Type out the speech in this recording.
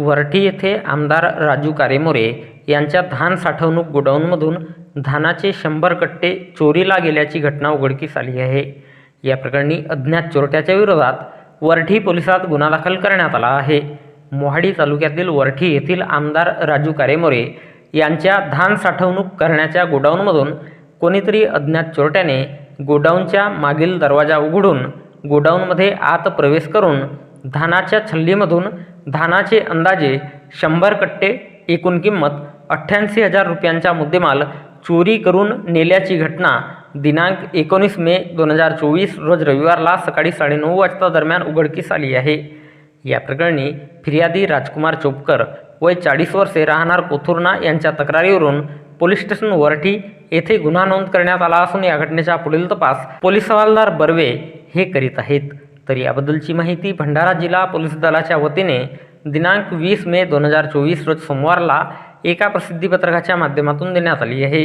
वरठी येथे आमदार राजू कारेमोरे यांच्या धान साठवणूक गोडाऊनमधून धानाचे शंभर कट्टे चोरीला गेल्याची घटना उघडकीस आली आहे. या प्रकरणी अज्ञात चोरट्याच्या विरोधात वरठी पोलिसात गुन्हा दाखल करण्यात आला आहे. मोहाडी तालुक्यातील वरठी येथील आमदार राजू कारेमोरे यांच्या धान साठवणूक करण्याच्या गोडाऊनमधून कोणीतरी अज्ञात चोरट्याने गोडाऊनच्या मागील दरवाजा उघडून गोडाऊनमध्ये आत प्रवेश करून धानाच्या छल्लीमधून धानाचे अंदाजे शंभर कट्टे एकूण किंमत अठ्ठ्याऐंशी हजार रुपयांचा मुद्देमाल चोरी करून नेल्याची घटना दिनांक एकोणीस मे दोन हजार चोवीस रोज रविवारला सकाळी साडेनऊ वाजता दरम्यान उघडकीस आली आहे. या प्रकरणी फिर्यादी राजकुमार चोपकर वय चाळीस वर्षे राहणार कोथुर्ना यांच्या तक्रारीवरून पोलीस स्टेशन वरठी येथे गुन्हा नोंद करण्यात आला असून या घटनेचा पुढील तपास पोलीस हवालदार बर्वे हे करीत आहेत. तर याबद्दलची माहिती भंडारा जिल्हा पोलीस दलाच्या वतीने दिनांक वीस मे दोन हजार चोवीस रोज सोमवारला एका प्रसिद्धीपत्रकाच्या माध्यमातून देण्यात आली आहे.